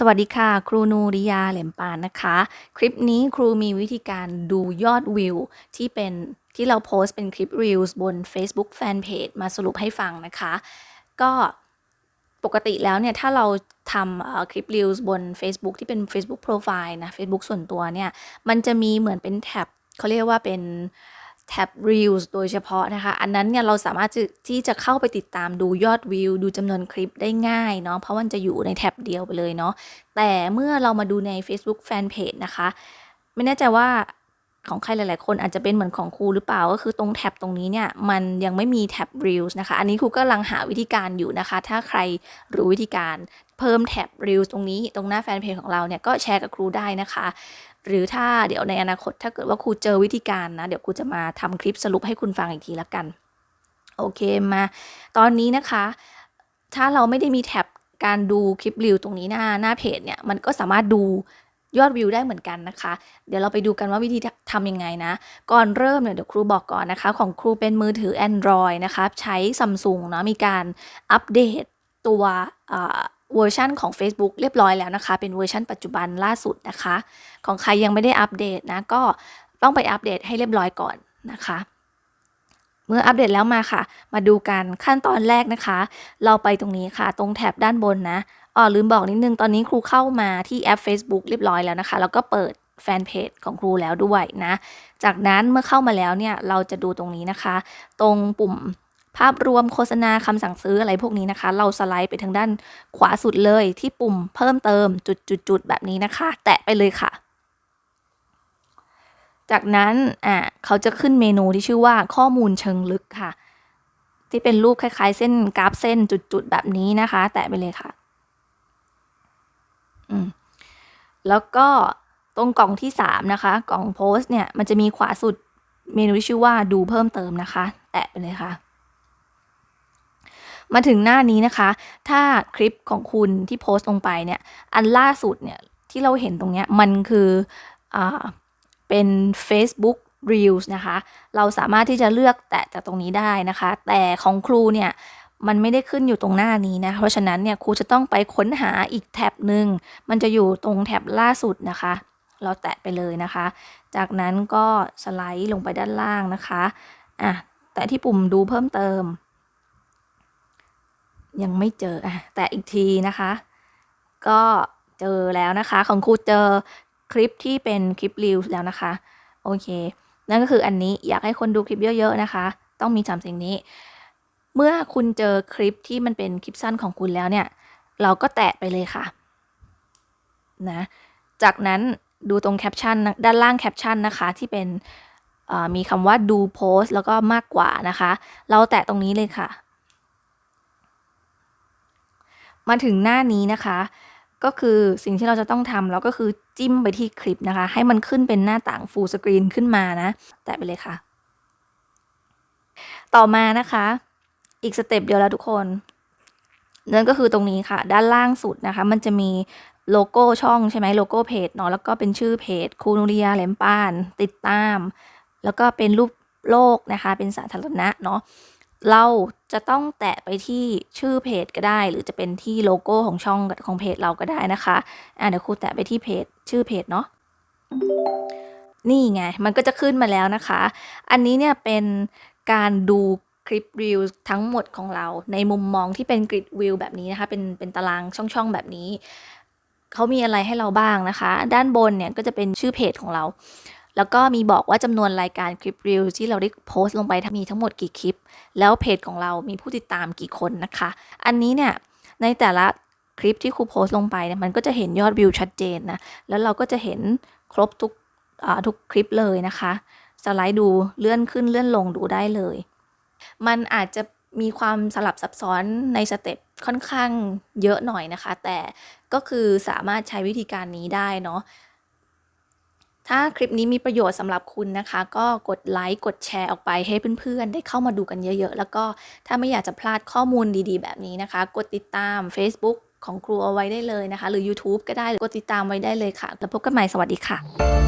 สวัสดีค่ะ ครูนูริยาเหลมปานนะคะ คลิปนี้ครูมีวิธีการดูยอดวิวที่เป็นที่เราโพสต์เป็นคลิป Reels บน Facebook Fanpage มาสรุปให้ฟังนะคะ ก็ปกติแล้วเนี่ย ถ้าเราทำคลิป Reels บน Facebook ที่เป็น Facebook Profile นะ Facebook ส่วนตัวเนี่ย มันจะมีเหมือนเป็นแท็บเขาเรียกว่าเป็น แท็บ Reels โดยเฉพาะนะคะ อันนั้นเนี่ยเราสามารถที่จะเข้าไปติดตามดูยอดวิว ดูจำนวนคลิปได้ง่ายเนาะเพราะมันจะอยู่ในแท็บเดียวไปเลยเนาะแต่เมื่อเรามาดูใน Facebook Fanpage นะคะ ไม่แน่ใจว่า ของใครหลาย ๆ คนอาจจะเป็นเหมือนของครูหรือเปล่าก็คือตรงแท็บตรงนี้เนี่ยมันยังไม่มีแท็บ Reels นะคะ อันนี้ครูก็กำลังหาวิธีการอยู่นะคะ ถ้าใครรู้วิธีการเพิ่มแท็บ Reels ตรงนี้ตรงหน้าแฟนเพจของเราเนี่ยก็แชร์กับครูได้นะคะหรือถ้าเดี๋ยวในอนาคตถ้าเกิดว่าครูเจอวิธีการนะ เดี๋ยวครูจะมาทำคลิปสรุปให้คุณฟังอีกทีละกัน โอเคมา ตอนนี้นะคะ ถ้าเราไม่ได้มีแท็บการดูคลิปรีวตรงนี้หน้าหน้าเพจเนี่ย มันก็สามารถดู ยอดวิวได้เหมือนกันนะคะ เดี๋ยวเราไปดูกันว่าวิธีทำยังไงนะ ก่อนเริ่มเนี่ยเดี๋ยวครูบอกก่อนนะคะ ของครูเป็นมือถือ Android นะคะ ใช้ Samsung เนาะมีการอัปเดตตัวเวอร์ชันของ Facebook เรียบร้อยแล้วนะคะ เป็นเวอร์ชันปัจจุบันล่าสุดนะคะ ของใครยังไม่ได้อัปเดตนะ ก็ต้องไปอัปเดตให้เรียบร้อยก่อนนะคะ เมื่ออัปเดตแล้วมาค่ะ มาดูกันขั้นตอนแรกนะคะ เราไปตรงนี้ค่ะ ตรงแถบด้านบนนะ อ๋อลืมบอกนิดนึง ตอนนี้ครูเข้ามาที่แอป Facebook เรียบร้อยแล้วนะคะ แล้วก็เปิดแฟนเพจของครูแล้วด้วยนะ จากนั้นเมื่อเข้ามาแล้วเนี่ย เราจะดูตรงนี้นะคะ ตรงปุ่มภาพรวมโฆษณาคำสั่งซื้ออะไรพวกนี้นะคะ เราสไลด์ไปทางด้านขวาสุดเลยที่ปุ่มเพิ่มเติมจุดๆแบบนี้นะคะ แตะไปเลยค่ะ จากนั้นอ่าเขาจะขึ้นเมนูที่ชื่อว่าข้อมูลเชิงลึกค่ะ ที่เป็นรูปคล้ายๆ เส้นกราฟเส้นจุดๆแบบนี้นะคะ แตะไปเลยค่ะ อืมแล้วก็ตรงกล่องที่สามนะคะ กล่องโพสต์เนี่ย มันจะมีขวาสุดเมนูที่ชื่อว่าดูเพิ่มเติมนะคะ แตะไปเลยค่ะ มาถึงหน้านี้นะคะ ถ้าคลิปของคุณที่โพสต์ลงไปเนี่ย อันล่าสุดเนี่ย ที่เราเห็นตรงเนี้ย มันคืออเป็น Facebook Reels นะคะ เราสามารถที่จะเลือกแตะจากตรงนี้ได้นะคะ แต่ของครูเนี่ย มันไม่ได้ขึ้นอยู่ตรงหน้านี้นะ เพราะฉะนั้นเนี่ยครูจะต้องไปค้นหาอีกแท็บหนึ่ง มันจะอยู่ตรงแท็บล่าสุดนะคะ เราแตะไปเลยนะคะ จากนั้นก็สไลด์ลงไปด้านล่างนะคะ อะ แตะที่ปุ่มดูเพิ่มเติม ยังไม่เจอ อะ แตะอีกทีนะคะ ก็เจอแล้วนะคะ ของครูเจอคลิปที่เป็นคลิปรีวแล้วนะคะ โอเค นั่นก็คืออันนี้อยากให้คนดูคลิปเยอะๆนะคะ ต้องมีสามสิ่งนี้ เมื่อคุณเจอคลิปที่มันเป็นคลิปสั้นของคุณแล้วเนี่ย เราก็แตะไปเลยค่ะนะจากนั้นดูตรงแคปชั่นด้านล่างแคปชั่นนะคะ ที่เป็นมีคำว่าดูโพสแล้วก็มากกว่านะคะ เราแตะตรงนี้เลยค่ะ มาถึงหน้านี้นะคะ ก็คือสิ่งที่เราจะต้องทำเราก็คือจิ้มไปที่คลิปนะคะ ให้มันขึ้นเป็นหน้าต่าง full screen ขึ้นมานะ แตะไปเลยค่ะ ต่อมานะคะ อีกสเต็ปเดียวแล้วทุกคนนั่นก็คือตรงนี้ค่ะ ด้านล่างสุดนะคะ มันจะมีโลโก้ช่องใช่ไหมโลโก้เพจเนาะแล้วก็เป็นชื่อเพจคูนุริยาแหลมปาน ติดตาม แล้วก็เป็นรูปโลกนะคะ เป็นสาธารณะเนาะเราจะต้องแตะไปที่ชื่อเพจก็ได้ หรือจะเป็นที่โลโก้ของช่องของเพจเราก็ได้นะคะอะเดี๋ยวครูแตะไปที่เพจชื่อเพจเนาะนี่ไง มันก็จะขึ้นมาแล้วนะคะ อันนี้เนี่ยเป็นการดู คลิปรีวทั้งหมดของเรา ในมุมมองที่เป็นกริดวิวแบบนี้นะคะ เป็นเป็นตารางช่องๆแบบนี้เขามีอะไรให้เราบ้างนะคะ ด้านบนเนี่ยก็จะเป็นชื่อเพจของเรา แล้วก็มีบอกว่าจำนวนรายการคลิปรีวที่เราได้โพสต์ลงไปมีทั้งหมดกี่คลิป แล้วเพจของเรามีผู้ติดตามกี่คนนะคะ อันนี้เนี่ยในแต่ละคลิปที่ครูโพสต์ลงไปเนี่ยมันก็จะเห็นยอดวิวชัดเจนนะ แล้วเราก็จะเห็นครบทุกทุกคลิปเลยนะคะ สไลด์ดูเลื่อนขึ้นเลื่อนลงดูได้เลย มันอาจจะมีความสลับซับซ้อนในสเต็ปค่อนข้างเยอะหน่อยนะคะ แต่ก็คือสามารถใช้วิธีการนี้ได้เนาะถ้าคลิปนี้มีประโยชน์สำหรับคุณนะคะ ก็กดไลค์กดแชร์ออกไปให้เพื่อนๆ ได้เข้ามาดูกันเยอะๆ แล้วก็ถ้าไม่อยากจะพลาดข้อมูลดีๆ แบบนี้นะคะ กดติดตาม Facebook ของครูเอาไว้ได้เลยนะคะ หรือ YouTube ก็ได้กดติดตามไว้ได้เลยค่ะ แล้วพบกันใหม่สวัสดีค่ะ